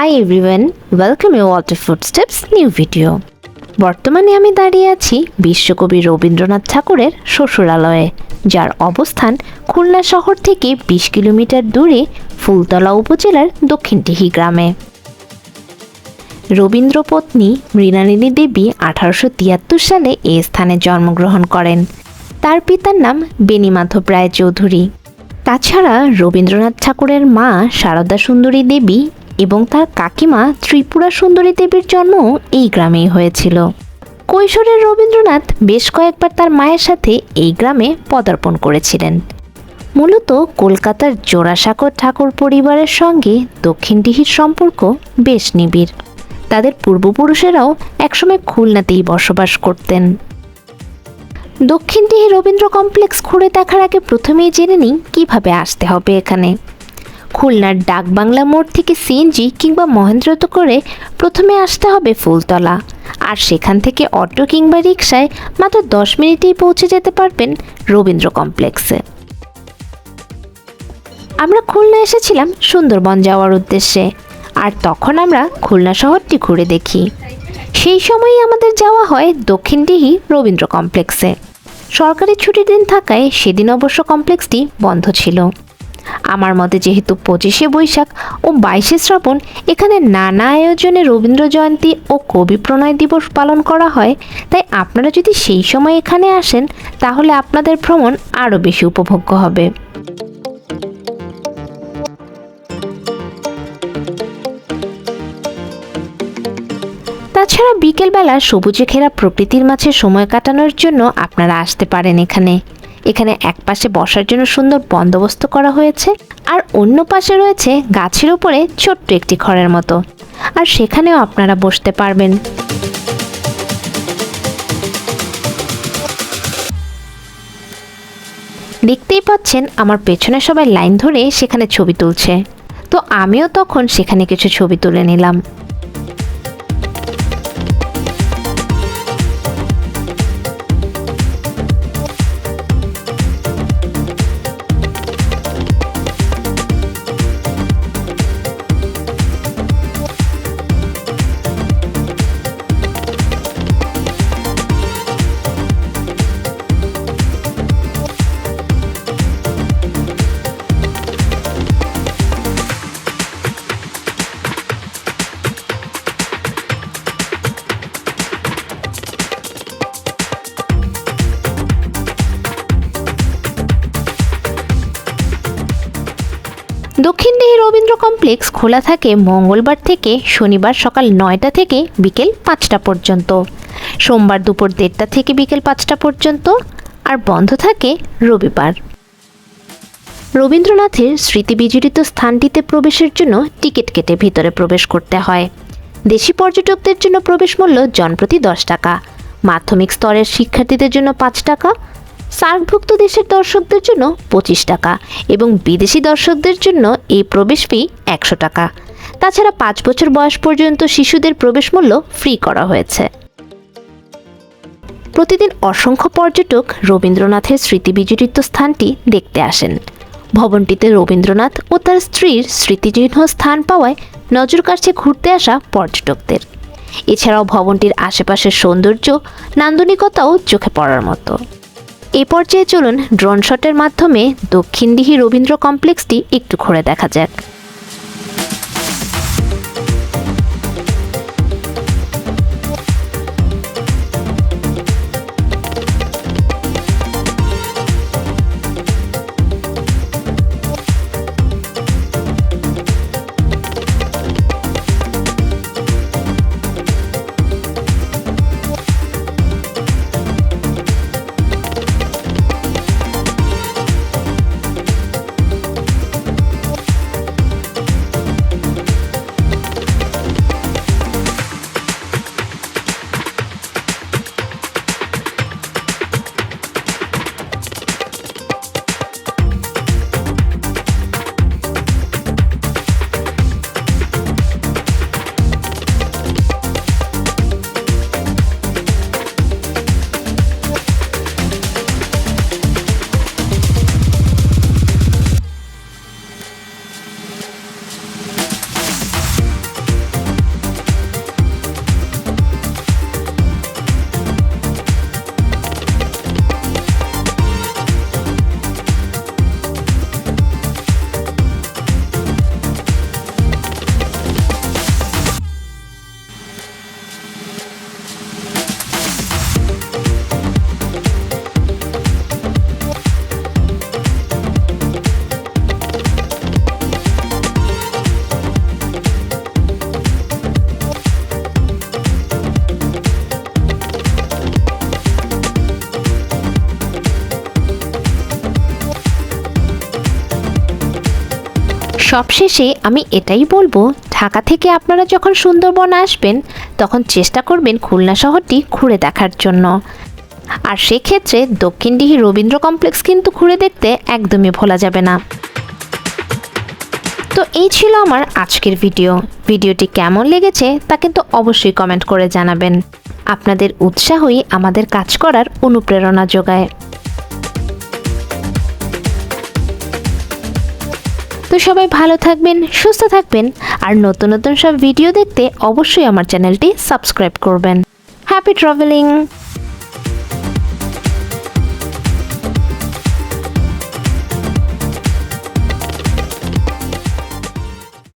Hi everyone welcome you water footsteps new video বর্তমানে আমি দাঁড়িয়ে আছি বিশ্বকবি রবীন্দ্রনাথ ঠাকুরের শ্বশুরালয়ে, যার অবস্থান খুলনা শহর থেকে বিশ কিলোমিটার দূরে ফুলতলা উপজেলার দক্ষিণটিহি গ্রামে। রবীন্দ্র পত্নী মৃণালিনী দেবী আঠারোশো তিয়াত্তর সালে এই স্থানে জন্মগ্রহণ করেন। তার পিতার নাম বেণীমাধব রায় চৌধুরী তাছাড়া রবীন্দ্রনাথ ঠাকুরের মা সারদা সুন্দরী দেবী এবং তার কাকিমা ত্রিপুরা সুন্দরী দেবীর জন্ম এই গ্রামেই হয়েছিল। কৈশোরের রবীন্দ্রনাথ বেশ কয়েকবার তার মায়ের সাথে এই গ্রামে পদার্পণ করেছিলেন। মূলত কলকাতার জোড়াসাঁকর ঠাকুর পরিবারের সঙ্গে দক্ষিণ দক্ষিণডিহির সম্পর্ক বেশ নিবিড়। তাদের পূর্বপুরুষেরাও একসময় খুলনাতেই বসবাস করতেন। দক্ষিণ দক্ষিণডিহি রবীন্দ্র কমপ্লেক্স ঘুরে দেখার আগে প্রথমেই জেনে নিই, কীভাবে আসতে হবে এখানে। খুলনার ডাকবাংলা মোড় থেকে সিএনজি কিংবা মহেন্দ্রত করে প্রথমে আসতে হবে ফুলতলা। আর সেখান থেকে অটো কিংবা রিক্সায় মাত্র দশ মিনিটেই পৌঁছে যেতে পারবেন রবীন্দ্র কমপ্লেক্সে। আমরা খুলনা এসেছিলাম সুন্দরবন যাওয়ার উদ্দেশ্যে। আর তখন আমরা খুলনা শহরটি ঘুরে দেখি। সেই সময়ই আমাদের যাওয়া হয় দক্ষিণ দক্ষিণডিহি রবীন্দ্র কমপ্লেক্সে। সরকারি ছুটির দিন থাকায় সেদিন অবশ্য কমপ্লেক্সটি বন্ধ ছিল। আমার মতে যেহেতু পঁচিশে বৈশাখ ও বাইশে শ্রাবণ, এখানে নানা আয়োজনে রবীন্দ্র জয়ন্তী ও কবি প্রণয় দিবস পালন করা হয়, তাই আপনারা যদি সেই সময় এখানে আসেন, তাহলে আপনাদের ভ্রমণ আরও বেশি উপভোগ্য হবে। তাছাড়া বিকেলবেলা সবুজে ঘেরা প্রকৃতির মাঝে সময় কাটানোর জন্য আপনারা আসতে পারেন এখানে। এখানে এক পাশে বসার জন্য সুন্দর বন্দোবস্ত করা হয়েছে আর অন্য পাশে রয়েছে গাছের উপরে ছোট্ট একটি ঘরের মতো। আর সেখানেও আপনারা বসতে পারবেন। দেখতেই পাচ্ছেন, আমার পেছনে সবাই লাইন ধরে সেখানে ছবি তুলছে। তো আমিও তখন সেখানে কিছু ছবি তুলে নিলাম। রবীন্দ্র কমপ্লেক্স খোলা থাকে মঙ্গলবার থেকে শনিবার সকাল নয়টা থেকে বিকেল পাঁচটা পর্যন্ত। সোমবার দুপুর দেড়টা থেকে বিকেল পাঁচটা পর্যন্ত আর বন্ধ থাকে রবিবার। রবীন্দ্রনাথের স্মৃতি বিজড়িত স্থানটিতে প্রবেশের জন্য টিকিট কেটে ভিতরে প্রবেশ করতে হয়। দেশি পর্যটকদের জন্য প্রবেশ মূল্য জনপ্রতি দশ টাকা, মাধ্যমিক স্তরের শিক্ষার্থীদের জন্য পাঁচ টাকা সার্কভুক্ত দেশের দর্শকদের জন্য পঁচিশ টাকা এবং বিদেশি দর্শকদের জন্য এই প্রবেশ ফি একশো টাকা। তাছাড়া পাঁচ বছর বয়স পর্যন্ত শিশুদের প্রবেশ মূল্য ফ্রি করা হয়েছে। প্রতিদিন অসংখ্য পর্যটক রবীন্দ্রনাথের স্মৃতি স্মৃতিবিজড়িত স্থানটি দেখতে আসেন। ভবনটিতে রবীন্দ্রনাথ ও তার স্ত্রীর স্মৃতিচিহ্ন স্থান পাওয়ায় নজর কাটছে ঘুরতে আসা পর্যটকদের। এছাড়াও ভবনটির আশেপাশের সৌন্দর্য, নান্দনিকতাও চোখে পড়ার মতো। এ পর্যায়ে চলুন ড্রোন শটের মাধ্যমে দক্ষিণদিহি রবীন্দ্র কমপ্লেক্সটি একটু ঘুরে দেখা যাক। সবশেষে আমি এটাই বলব, ঢাকা থেকে আপনারা যখন সুন্দরবন আসবেন, তখন চেষ্টা করবেন খুলনা শহরটি ঘুরে দেখার জন্য। আর সেক্ষেত্রে দক্ষিণডিহি রবীন্দ্র কমপ্লেক্স কিন্তু ঘুরে দেখতে একদমই ভোলা যাবে না। তো এই ছিল আমার আজকের ভিডিও। ভিডিওটি কেমন লেগেছে তা কিন্তু অবশ্যই কমেন্ট করে জানাবেন। আপনাদের উৎসাহই আমাদের কাজ করার অনুপ্রেরণা যোগায়। তো সবাই ভালো থাকবেন, সুস্থ থাকবেন, আর নতুন নতুন সব ভিডিও দেখতে অবশ্যই আমার চ্যানেলটি সাবস্ক্রাইব করবেন। Happy travelling